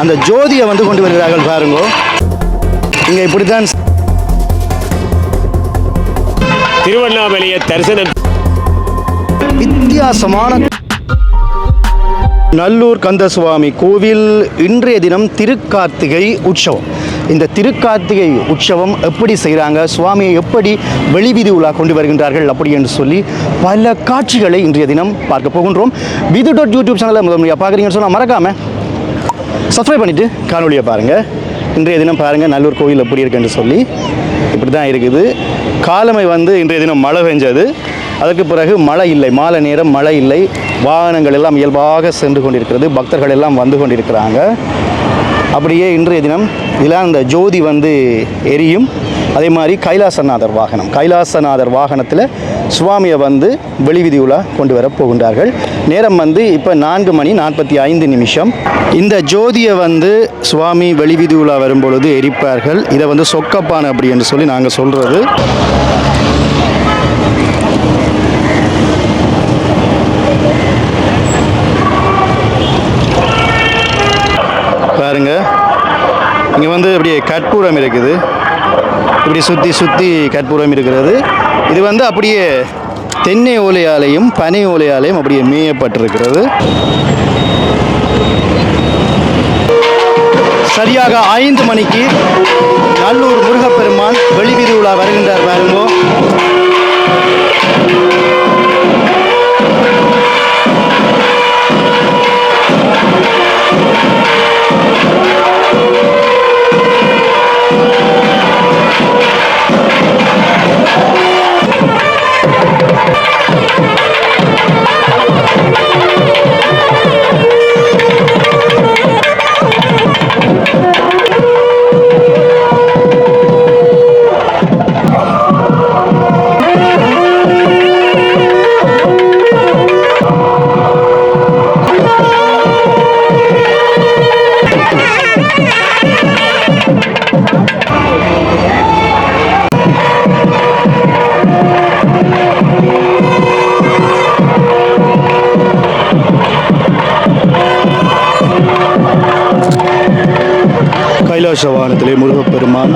அந்த ஜோதியை வந்து கொண்டு வருகிறார்கள் பாருங்க. இங்கே இப்படித்தான் திருவண்ணாமலையை தரிசனம். வித்தியாசமான நல்லூர் கந்தசுவாமி கோவில் இன்றைய தினம் திருக்கார்த்திகை உற்சவம். இந்த திருக்கார்த்திகை உற்சவம் எப்படி செய்கிறாங்க சுவாமியை எப்படி வெளிவீதி உலா கொண்டு வருகின்றார்கள் அப்படி என்று சொல்லி பல காட்சிகளை இன்றைய தினம் பார்க்க போகின்றோம். விது டாட் யூடியூப் சேனலில் முதல் முறையாக பார்க்குறீங்கன்னு சொன்னால் மறக்காமல் சப்ஸ்கிரைப் பண்ணிவிட்டு காணொலியை பாருங்கள் இன்றைய தினம் பாருங்கள் நல்லூர் கோயில் எப்படி இருக்குன்னு சொல்லி. இப்படி தான் இருக்குது. காலமை வந்து இன்றைய தினம் மழை பெஞ்சது. அதற்கு பிறகு மழை இல்லை. மாலை நேரம் மழை இல்லை. வாகனங்கள் எல்லாம் இயல்பாக சென்று கொண்டிருக்கிறது. பக்தர்கள் எல்லாம் வந்து கொண்டிருக்கிறாங்க. அப்படியே இன்றைய தினம் இதெல்லாம் இந்த ஜோதி வந்து எரியும். அதே மாதிரி கைலாசநாதர் வாகனம். கைலாசநாதர் வாகனத்தில் சுவாமியை வந்து வெளிவிதி உலா கொண்டு வர போகின்றார்கள். நேரம் வந்து இப்போ நான்கு மணி நாற்பத்தி ஐந்து நிமிஷம். இந்த ஜோதியை வந்து சுவாமி வெளிவிதி உலா வரும்பொழுது எரிப்பார்கள். இதை வந்து சொக்கப்பானை அப்படி என்று சொல்லி நாங்கள் சொல்கிறது பாருங்க. இங்கே வந்து அப்படியே கற்பூரம் இருக்குது. இப்படி சுற்றி சுற்றி கற்பூரம் இருக்கிறது. இது வந்து அப்படியே தென்னை ஓலையாலையும் பனை ஓலையாலையும் அப்படியே மேயப்பட்டிருக்கிறது. சரியாக ஐந்து மணிக்கு நல்லூர் முருகப்பெருமான் வெளிவீதி உலா வருகின்றார் பாருங்கோ. கைலாச முருகப்பெருமான்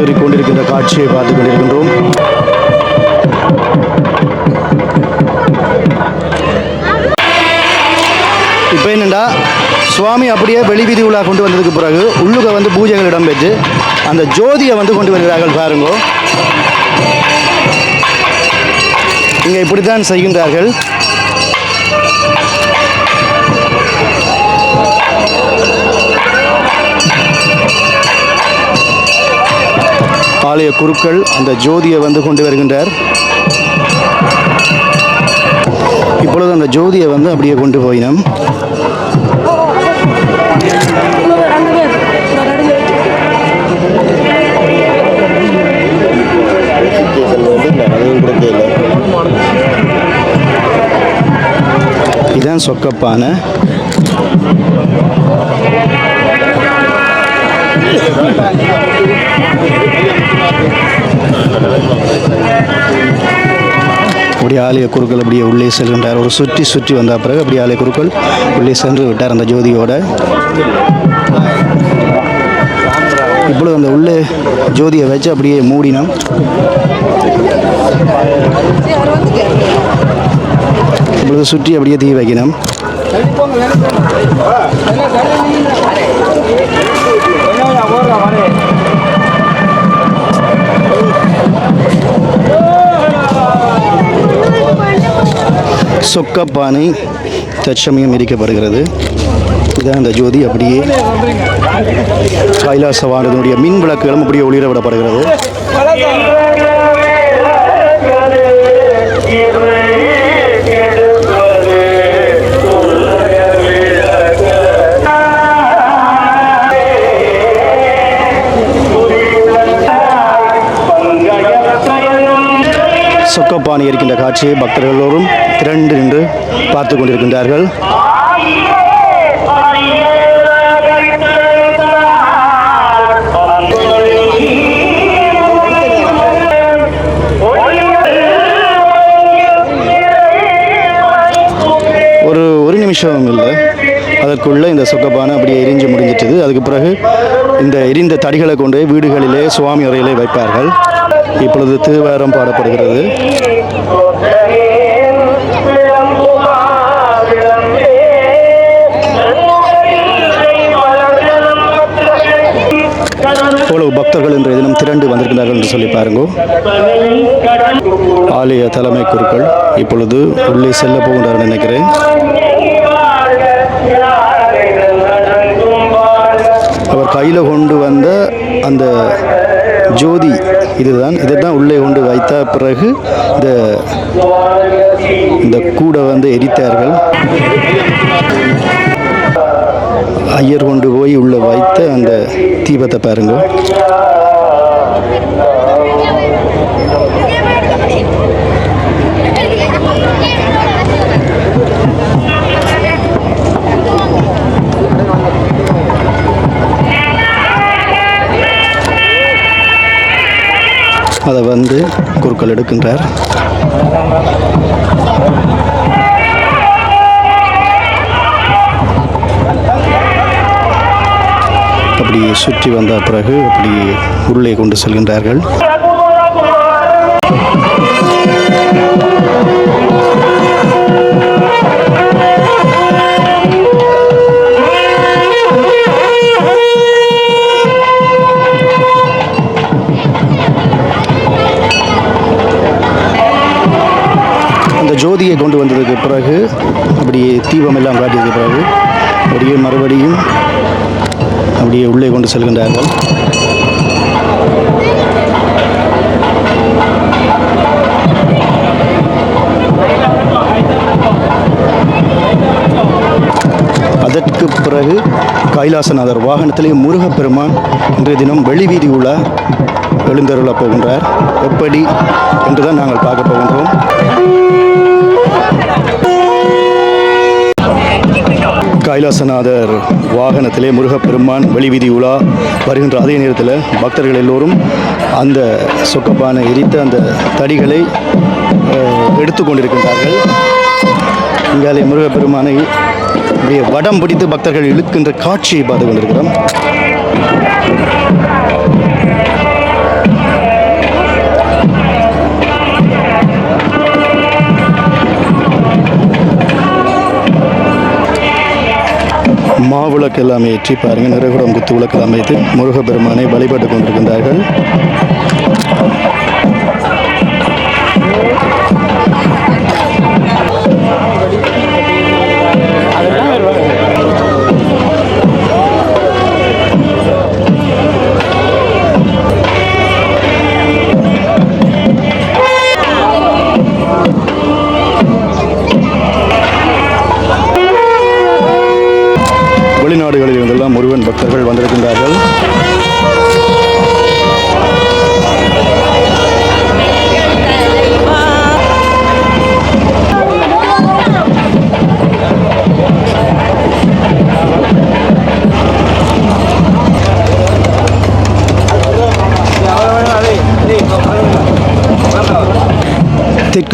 ஏறிக்கொண்டிருக்கின்ற காட்சியை பார்த்து கொண்டிருக்கின்றோம். இப்போ என்னென்னா சுவாமி அப்படியே வெளிவீதி உலா கொண்டு வந்ததுக்கு பிறகு உள்ளுக வந்து பூஜைகள் இடம்பெற்று அந்த ஜோதியை வந்து கொண்டு வருகிறார்கள் பாருங்கோ. இங்கே இப்படித்தான் செய்கின்றார்கள். ஆலய குருக்கள் அந்த ஜோதியை வந்து கொண்டு வருகின்றார். இப்பொழுது அந்த ஜோதியை வந்து அப்படியே கொண்டு போயினோம். இதான் சொக்கப்பான. அப்படியே ஆலய குருக்கள் அப்படியே உள்ளே செல்கின்றார். ஒரு சுற்றி சுற்றி வந்த பிறகு அப்படியே ஆலய குருக்கள் உள்ளே சென்று விட்டார் அந்த ஜோதியோட. இப்பொழுது அந்த உள்ளே ஜோதியை வச்சு அப்படியே மூடினோம். இப்பொழுது சுற்றி அப்படியே தீ வைக்கணும். சொக்கப்பானை தற்சமயம் எரிக்கப்படுகிறது இதான் அந்த ஜோதி அப்படியே கைலாசவானதனுடைய மின் விளக்குகளும் அப்படியே ஒளிர விடப்படுகிறது. இருக்கின்ற காட்சியை பக்தர்கள் எல்லோரும் திரண்டு நின்று பார்த்து கொண்டிருக்கின்றார்கள். ஒரு ஒரு நிமிஷம் இல்லை. அதற்குள்ளே இந்த சொக்கப்பானை அப்படியே எரிஞ்சு முடிஞ்சிட்டது. அதுக்கு பிறகு இந்த எரிந்த தடிகளை கொண்டு வீடுகளிலே சுவாமி அறையிலே வைப்பார்கள். இப்பொழுது திருவாரம் பாடப்படுகிறது. எவ்வளவு பக்தர்கள் இன்றைய தினம் திரண்டு வந்திருக்கிறார்கள் என்று சொல்லி பாருங்கோ. ஆலய தலைமை குருக்கள் இப்பொழுது உள்ளே செல்ல போகின்றார் நினைக்கிறேன். அவர் கையில் கொண்டு வந்த அந்த ஜோதி இதுதான். இதை தான் உள்ளே கொண்டு வைத்த பிறகு இந்த இந்த கூடை வந்து எரித்தார்கள். ஐயர் கொண்டு போய் உள்ள வைத்த அந்த தீபத்தை பாருங்க. அதை வந்து குருக்கள் எடுக்கின்றார். அப்படியே சுற்றி வந்த பிறகு அப்படி உள்ளே கொண்டு செல்கின்றார்கள். அந்த ஜோதியை கொண்டு வந்ததுக்கு பிறகு அப்படியே தீபம் எல்லாம் காட்டியதுக்கு பிறகு அப்படியே மறுபடியும் அப்படியே உள்ளே கொண்டு செல்கின்றார்கள். அதற்கு பிறகு கைலாசநாதர் வாகனத்திலே முருகப்பெருமான் இன்றைய தினம் வெளிவீதி உள்ள எழுந்தருளப் போகின்றார். எப்படி என்றுதான் நாங்கள் பார்க்க போகின்றோம். கைலாசநாதர் வாகனத்திலே முருகப்பெருமான் வெளிவீதி உலா வருகின்ற அதே நேரத்தில் பக்தர்கள் எல்லோரும் அந்த சொக்கப்பானை எரித்த அந்த தடிகளை எடுத்து கொண்டிருக்கின்றார்கள். இங்காலே முருகப்பெருமானை வடம் பிடித்து பக்தர்கள் இழுக்கின்ற காட்சியை பார்த்து கொண்டிருக்கிறோம். மாவிளக்கு எல்லாம் ஏற்றி பாருங்க நிறைகுடம் குத்து விளக்கு எல்லாம் வைத்து முருகப்பெருமானை வழிபட்டு கொண்டிருக்கின்றார்கள்.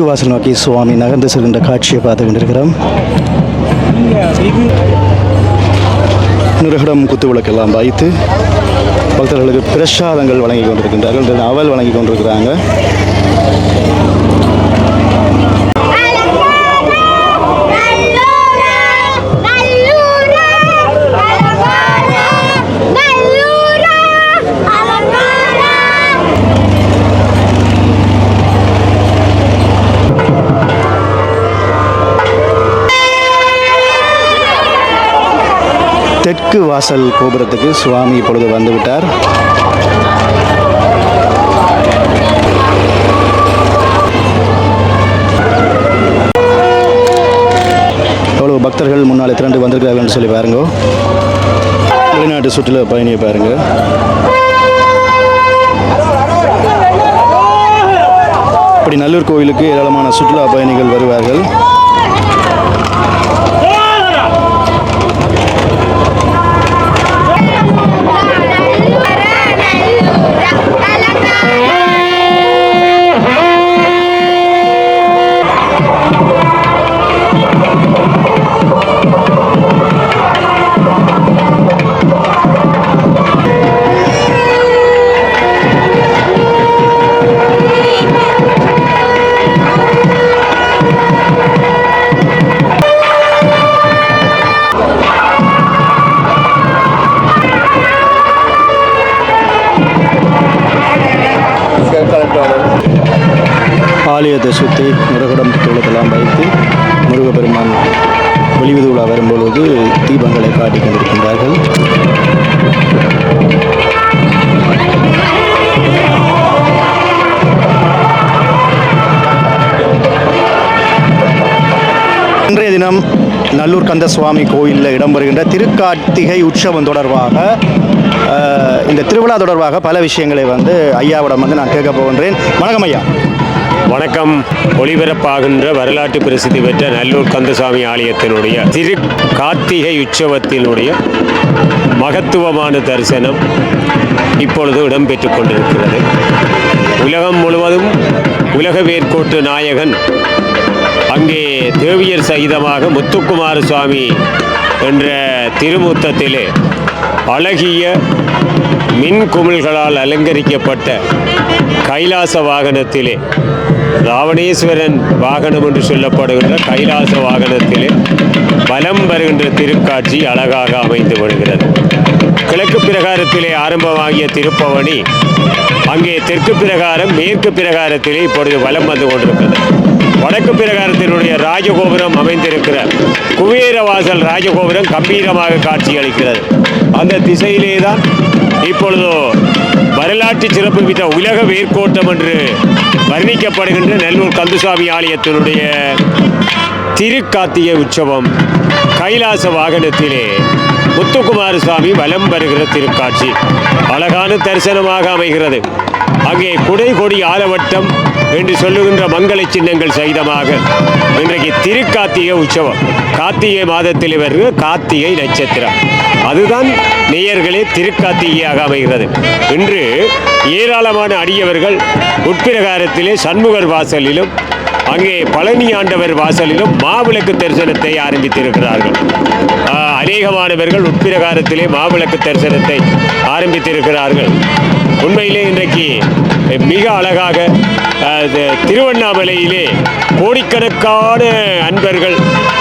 தெற்கு வாசல் நோக்கி சுவாமி நகர்ந்து செல்கின்ற காட்சியை பார்த்து கொண்டிருக்கிறோம். நிருகடம் குத்து விளக்கெல்லாம் வைத்து பக்தர்களுக்கு பிரசாதங்கள் வழங்கி கொண்டிருக்கின்றார்கள். இந்த அவல் வழங்கி கொண்டிருக்கிறாங்க. தெற்கு வாசல் கோபுரத்துக்கு சுவாமி இப்பொழுது வந்துவிட்டார். எவ்வளவு பக்தர்கள் முன்னால் திரண்டு வந்திருக்கிறார்கள்னு சொல்லி பாருங்க. வெளிநாட்டு சுற்றுலா பயணியை பாருங்க. இப்படி நல்லூர் கோவிலுக்கு ஏராளமான சுற்றுலா பயணிகள் வருவார்கள். சுற்றி தோளத்தெல்லாம் வைத்து முருகப்பெருமான் வெளிவிது உலா வரும்பொழுது தீபங்களை காட்டிக் கொண்டிருக்கின்றார்கள். இன்றைய தினம் நல்லூர் கந்தசுவாமி கோயிலில் இடம்பெறுகின்ற திருக்கார்த்திகை உற்சவம் தொடர்பாக இந்த திருவிழா தொடர்பாக பல விஷயங்களை வந்து ஐயாவிடம் வந்து நான் கேட்க போகின்றேன். வணக்கம் ஐயா. வணக்கம். ஒளிபரப்பாகின்ற வரலாற்று பிரசித்தி பெற்ற நல்லூர் கந்தசாமி ஆலயத்தினுடைய திரு கார்த்திகை உற்சவத்தினுடைய மகத்துவமான தரிசனம் இப்பொழுது இடம்பெற்றுக் கொண்டிருக்கிறது. உலகம் முழுவதும் உலக வேர்க்கோட்டு நாயகன் அங்கே தேவியர் சகிதமாக முத்துக்குமார சுவாமி என்ற திருமுத்தத்திலே அழகிய மின் குமிழ்களால் அலங்கரிக்கப்பட்ட கைலாச வாகனத்திலே ராவணேஸ்வரன் வாகனம் என்று சொல்லப்படுகின்ற கைலாச வாகனத்திலே வலம் வருகின்ற திருக்காட்சி அழகாக அமைந்து வருகிறது கிழக்கு பிரகாரத்திலே ஆரம்பமாகிய திருப்பவனி அங்கே தெற்கு பிரகாரம் மேற்கு பிரகாரத்திலே இப்பொழுது வலம் வந்து கொண்டிருக்கிறது. வடக்கு பிரகாரத்தினுடைய ராஜகோபுரம் அமைந்திருக்கிற குபேரவாசல் ராஜகோபுரம் கம்பீரமாக காட்சியளிக்கிறது. அந்த திசையிலே தான் இப்பொழுது வரலாற்று சிறப்பு மிக்க உலக வேர்க்கோட்டம் என்று வர்ணிக்கப்படுகின்ற நெல்லூர் கந்துசாமி ஆலயத்தினுடைய திருக்காத்திய உற்சவம் கைலாச வாகனத்திலே முத்துக்குமார சுவாமி வலம் வருகிற திருக்காட்சி. அழகான தரிசனமாக அமைகிறது. அங்கே குடை கொடி ஆலவட்டம் என்று சொல்லுகின்ற மங்கள சின்னங்கள் சகிதமாக இன்றைக்கு திருக்கார்த்திகை உற்சவம். கார்த்திகை மாதத்தில் வருகிற கார்த்திகை நட்சத்திரம். அதுதான் நேயர்களே திருக்கார்த்திகையாக அமைகிறது. இன்று ஏராளமான அடியவர்கள் உட்பிரகாரத்திலே சண்முகர் வாசலிலும் அங்கே பழனி ஆண்டவர் வாசலிலும் மாவிளக்கு தரிசனத்தை ஆரம்பித்திருக்கிறார்கள். அநேகமானவர்கள் உட்பிரகாரத்திலே மாவிளக்கு தரிசனத்தை ஆரம்பித்திருக்கிறார்கள். உண்மையிலே இன்றைக்கு மிக அழகாக இது திருவண்ணாமலையிலே கோடிக்கணக்கான அன்பர்கள்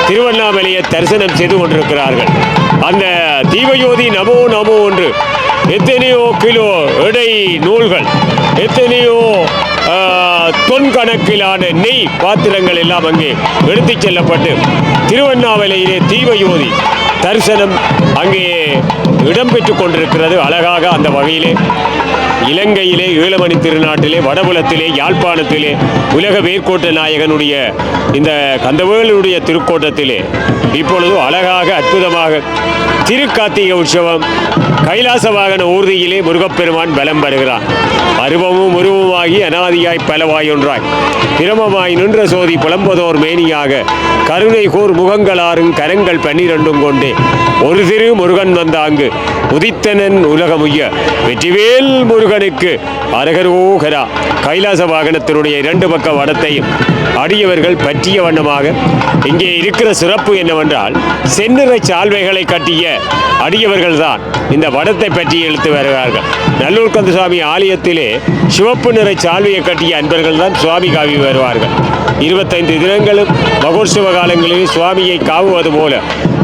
திருவண்ணாமலையை தரிசனம் செய்து கொண்டிருக்கிறார்கள். அந்த தீபயோதி நமோ நமோ என்று எத்தனையோ கிலோ எடை நூல்கள் எத்தனையோ தொன் கணக்கிலான நெய் பாத்திரங்கள் எல்லாம் அங்கே எடுத்துச் செல்லப்பட்டு திருவண்ணாமலையிலே தீபயோதி தரிசனம் அங்கே இடம்பெற்று கொண்டிருக்கிறது. அழகாக அந்த வகையிலே இலங்கையிலே ஈழமணி திருநாட்டிலே வடபுலத்திலே யாழ்ப்பாணத்திலே உலக வேர்க்கோட்ட நாயகனுடைய இந்த கந்தவேலுடைய திருக்கோட்டத்திலே இப்பொழுது அழகாக அற்புதமாக திருக்கார்த்திகை உற்சவம் கைலாச வாகன ஊர்தியிலே முருகப்பெருமான் பலம் வருகிறான் அருவமும் உருவமாகி அனாதியாய் பலவாய் ஒன்றாய் பிரமமாய் நின்ற சோதி புலம்பதோர் மேனியாக. கருணை கூர் முகங்களாறும் கரங்கள் பன்னிரண்டும் கொண்டே. ஒரு திரு முருகன் வந்தாங்கு. உதித்தனன் உலகமுய்ய. வெற்றிவேல் முருகனுக்கு அரகரோகரா கைலாச வாகனத்தினுடைய இரண்டு பக்க வடத்தையும் அடியவர்கள் பற்றிய வண்ணமாக. இங்கே இருக்கிற சிறப்பு என்னவென்றால் செந்நிற சால்வைகளை கட்டிய அடியவர்கள் தான் இந்த வடத்தை பற்றி எழுத்து வருகிறார்கள் நல்லூர் கந்தசுவாமி ஆலயத்திலே சிவப்பு நிற சால்வையை கட்டிய அன்பர்கள் தான் சுவாமி காவி வருவார்கள். இருபத்தைந்து தினங்களும் மகோற்சவ காலங்களில் சுவாமியை காவுவது போல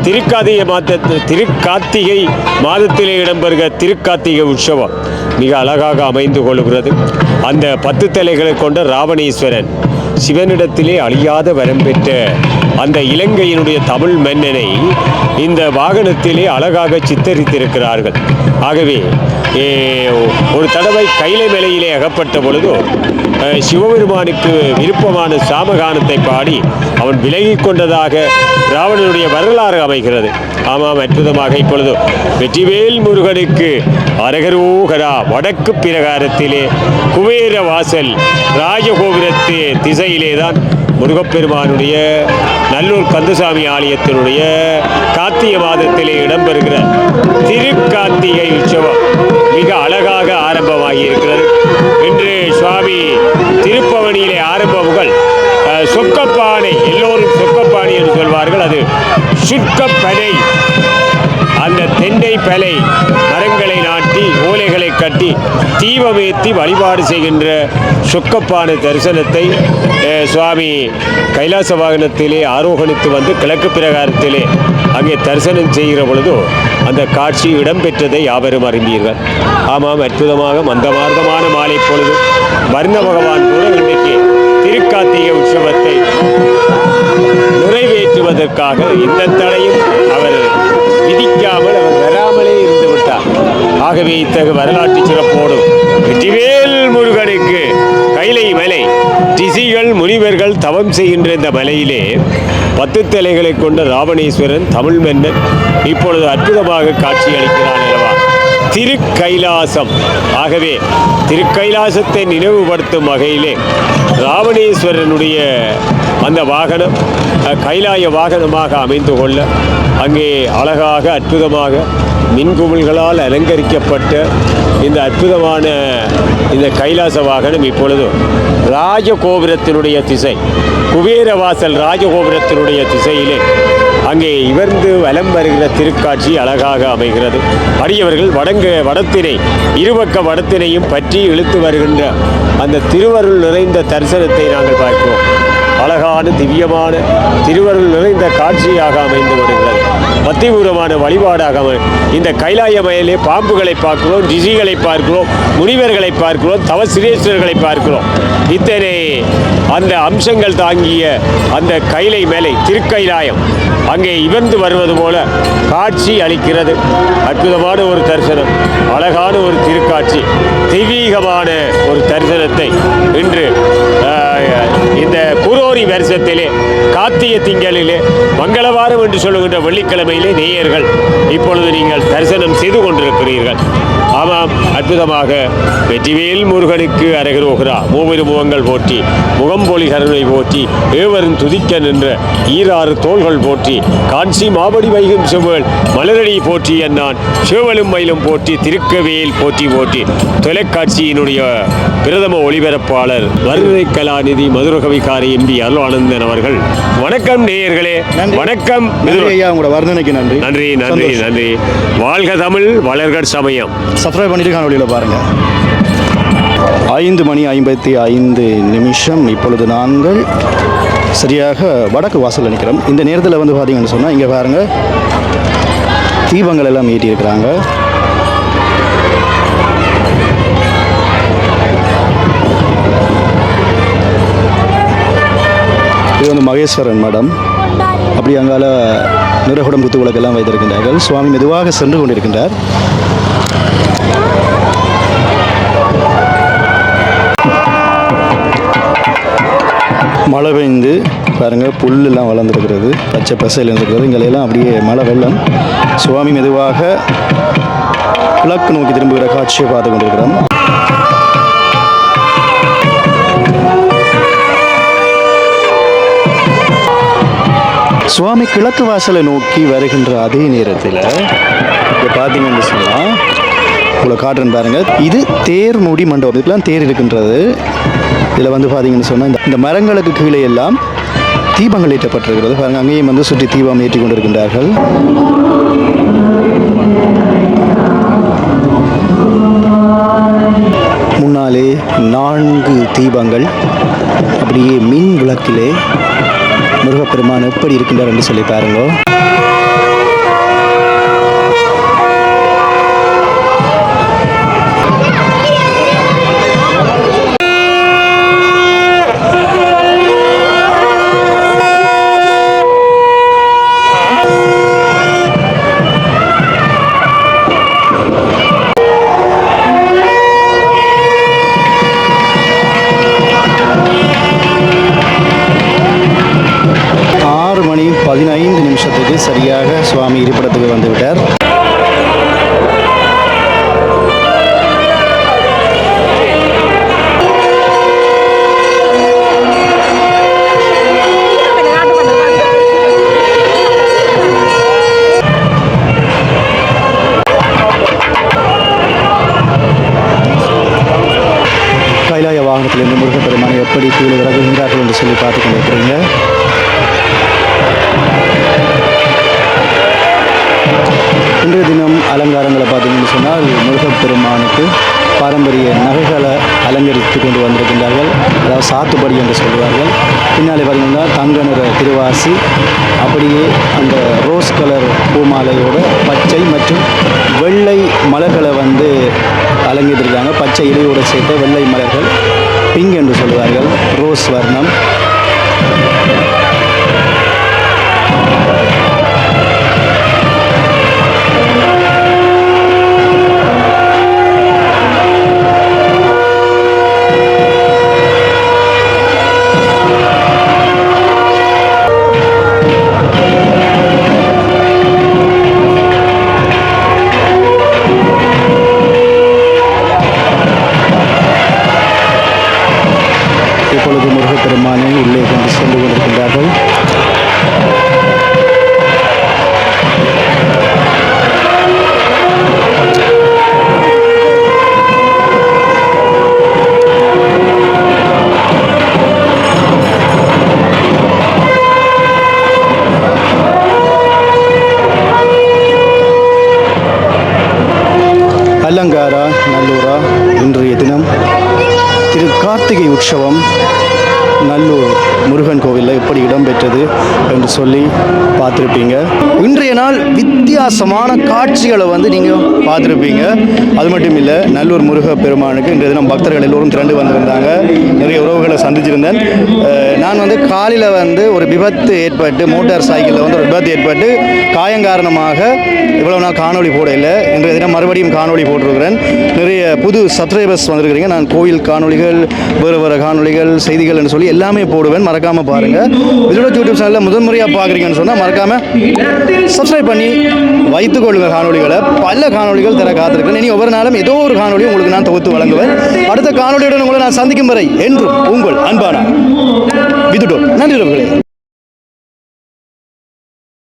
திருக்கார்த்திகை மாத திருக்கார்த்திகை மாதத்திலே இடம்பெறுகிற திருக்கார்த்திகை உற்சவம் மிக அழகாக அமைந்து கொள்கிறது. அந்த பத்து தலைகளை கொண்ட ராவணேஸ்வரன் சிவனிடத்திலே அழியாத வரம் பெற்ற அந்த இலங்கையினுடைய தமிழ் மன்னனை இந்த வாகனத்திலே அழகாக சித்தரித்திருக்கிறார்கள். ஆகவே ஒரு தடவை கைலை மேலையிலே அகப்பட்ட பொழுது சிவபெருமானுக்கு விருப்பமான சாமகானத்தை பாடி அவன் விலகிக் கொண்டதாக ராவணனுடைய வரலாறு அமைகிறது. ஆமாம் அற்புதமாக இப்பொழுது வெற்றிவேல் முருகனுக்கு அரகரோகரா வடக்கு பிரகாரத்திலே குபேர வாசல் ராஜகோபுரத்து திசையிலே தான் முருகப்பெருமானுடைய நல்லூர் கந்தசாமி ஆலயத்தினுடைய கார்த்திகை மாதத்திலே இடம்பெறுகிற திருக்கார்த்திகை உற்சவம். மிக அழகாக ஆரம்பமாகி இருக்கிறது இன்று சுவாமி திருப்பவனியிலே ஆரம்ப புகழ் சொக்கப்பானை எல்லோரும் சொக்கப்பானை என்று சொல்வார்கள். அது சுட்கப்பனை அந்த தென்னை பலை மரங்களை நாட்டி ஓலைகளை கட்டி தீபமேத்தி வழிபாடு செய்கின்ற சொக்கப்பான தரிசனத்தை சுவாமி கைலாச வாகனத்திலே ஆரோகணித்து வந்து கிழக்கு பிரகாரத்திலே அங்கே தரிசனம் செய்கிற பொழுது அந்த காட்சி இடம்பெற்றதை யாவரும் அறிந்தீர்கள். ஆமாம் அற்புதமாக மந்தமார்க்கமான மாலை பொழுது வர்ண பகவான் கூட இன்றைக்கு திருக்கார்த்திகை உற்சவத்தை நிறைவேற்றுவதற்காக இந்த தடையும் அவர் விதிக்காமல் அவர் வராமலே இருந்து விட்டார் ஆகவே இத்தகைய வரலாற்று சிறப்போடு வெற்றிவேல் முருகனுக்கு கைலை மலை திசிகள் முனிவர்கள் தவம் செய்கின்ற இந்த மலையிலே பத்து தலைகளை கொண்ட ராவணேஸ்வரன் தமிழ் மன்னன் இப்பொழுது அற்புதமாக காட்சியளிக்கிறான் அல்லவா திருக்கைலாசம். ஆகவே திருக்கைலாசத்தை நினைவுபடுத்தும் வகையிலே ராவணேஸ்வரனுடைய அந்த வாகனம் கைலாய வாகனமாக அமைந்து கொள்ள அங்கே அழகாக அற்புதமாக மின்குமிழ்களால் அலங்கரிக்கப்பட்ட இந்த அற்புதமான இந்த கைலாச வாகனம் இப்பொழுது ராஜகோபுரத்தினுடைய திசை குபேரவாசல் ராஜகோபுரத்தினுடைய திசையிலே அங்கே இவர்ந்து வலம் வருகிற திருக்காட்சி அழகாக அமைகிறது. அடியவர்கள் வடங்க வடத்தினை இருபக்க வடத்தினையும் பற்றி இழுத்து வருகின்ற அந்த திருவருள் நிறைந்த தரிசனத்தை நாங்கள் பார்க்கிறோம். அழகான திவ்யமான திருவருள் நிறைந்த காட்சியாக அமைந்து வருகிறது. பத்திபூரமான வழிபாடாக இந்த கைலாய மயிலே பாம்புகளை பார்க்கிறோம் ரிஷிகளை பார்க்கிறோம் முனிவர்களை பார்க்கிறோம் தவசிரேஸ்வரர்களை பார்க்கிறோம். இத்தனை அந்த அம்சங்கள் தாங்கிய அந்த கைலை மேலே திருக்கைலாயம் அங்கே இவர்ந்து வருவது போல காட்சி அளிக்கிறது. அற்புதமான ஒரு தரிசனம் அழகான ஒரு திருக்காட்சி தெய்வீகமான ஒரு தரிசனத்தை இன்று குரோரி வருஷத்திலே காத்திய திங்களிலே மங்களவாரம் என்று சொல்லுகின்ற வெள்ளிக்கிழமையிலே நேயர்கள் இப்பொழுது நீங்கள் தரிசனம் செய்து கொண்டிருக்கிறீர்கள். ஆமாம் அற்புதமாக வெற்றிவேல் முருகனுக்கு அரகரோகிறா மூவிரு முகங்கள் போற்றி முகம்பொலி கருணை போற்றி ஏவரும் துதிக்க நின்ற ஈராறு தோள்கள் போற்றி காஞ்சி மாபடி வைகும் செவ்வல் மலரடி போற்றி என்னான் சிவலும் மயிலும் போற்றி திருக்கவேல் போற்றி போற்றி. தொலைக்காட்சியினுடைய பிரதம ஒளிபரப்பாளர் வருதை கலாநிதி மதுரகவிகாரி எம்பி அருள் அருளானந்தன் அவர்கள் வணக்கம் நேயர்களே. வணக்கம் நன்றி ஐயா உங்களோட வர்ணனைக்கு நன்றி. நன்றி நன்றி. நன்றி. வாழ்க தமிழ் வளர்க சமயம். சப்ஸ்கிரைப் பண்ணிட்டு காணொலியில் பாருங்கள் ஐந்து மணி ஐம்பத்தி ஐந்து நிமிஷம். இப்பொழுது நாங்கள் சரியாக வடக்கு வாசலில் நிற்கிறோம் இந்த நேரத்தில் வந்து பார்த்தீங்கன்னு சொன்னால் இங்கே பாருங்கள் தீபங்கள் எல்லாம் ஏற்றியிருக்கிறாங்க. இது வந்து மகேஸ்வரன் மடம். அப்படி அங்கால நிறகுடம் குத்து விளக்கெல்லாம் வைத்திருக்கின்றார்கள். சுவாமி மெதுவாக சென்று கொண்டிருக்கின்றார். மழை பெய்ந்து பாருங்கள் புல்லெல்லாம் வளர்ந்துருக்கிறது. பச்சை பசையில் இருக்கிறது. இங்கெல்லாம் அப்படியே மழை வெள்ளம். சுவாமி மெதுவாக கிழக்கு நோக்கி திரும்புகிற காட்சியை பார்த்து கொண்டிருக்கிறோம் சுவாமி கிழக்கு வாசலை நோக்கி வருகின்ற அதே நேரத்தில் இப்போ பார்த்தீங்கன்னு சொன்னால் உங்களை காட்டுறேன் பாருங்க இது தேர் மூடி மண்டபம். இதுக்கெல்லாம் தேர் இருக்கின்றது. இதில் வந்து பார்த்தீங்கன்னு சொன்னால் இந்த இந்த மரங்களுக்கு கீழே எல்லாம் தீபங்கள் ஏற்றப்பட்டிருக்கிறது. பாருங்க அங்கேயும் வந்து சுற்றி தீபம் ஏற்றி கொண்டிருக்கின்றார்கள். முன்னாலே நான்கு தீபங்கள் அப்படியே மின் விளக்கிலே முருகப்பெருமான் எப்படி இருக்கின்றார் என்று சொல்லி பாருங்கள் பதினைந்து நிமிஷத்துக்கு சரியாக சுவாமி இருப்பிடத்துக்கு வந்துவிட்டார். சாத்துப்படி பின்னாலே பார்த்தீங்கன்னா தங்க நிற திருவாசி. அப்படியே அந்த ரோஸ் கலர் பூமாலையோட பச்சை மற்றும் வெள்ளை மலர்களை வந்து அலங்கிட்டிருக்காங்க பச்சை இலையோடு சேர்த்த வெள்ளை மலர்கள் பிங்க் என்று சொல்வார்கள் ரோஸ் வர்ணம். morning வித்தியாசமான காட்சிகளை வந்து நீங்கள் பார்த்துருப்பீங்க. அது மட்டும் இல்லை நல்லூர் முருக பெருமானுக்கு இன்றைய தினம் பக்தர்கள் எல்லோரும் திரண்டு வந்திருந்தாங்க. நிறைய உறவுகளை சந்திச்சிருந்தேன். நான் வந்து காலையில் வந்து ஒரு விபத்து ஏற்பட்டு மோட்டார் சைக்கிளில் வந்து ஒரு விபத்து ஏற்பட்டு காயம் காரணமாக இவ்வளோ நான் காணொளி போட இல்லை இன்றைய தினம் மறுபடியும் காணொளி போட்டிருக்கிறேன். நிறைய புது சப்ஸ்கிரைபர்ஸ் வந்திருக்கிறீங்க. நான் கோயில் காணொளிகள் வேறு வேறு காணொளிகள் செய்திகள் என்று சொல்லி எல்லாமே போடுவேன். மறக்காமல் பாருங்கள் இதோட யூடியூப் சேனலில் முதல் முறையாக பார்க்குறீங்கன்னு சொன்னால் மறக்காமல் சப்ஸ்கிரைப் பண்ணி வைத்துக் காணொலிகளை காணொளிகளை பல காணொளிகள் தர காத்திருக்கேன் இனி ஒவ்வொரு நாளும் ஏதோ ஒரு காணொலி உங்களுக்கு நான் தொகுத்து வழங்குவேன். அடுத்த காணொளியுடன் உங்களை நான் சந்திக்கும் வரை என்றும் உங்கள் அன்பான விதுடோ. நன்றி உறவுகளே.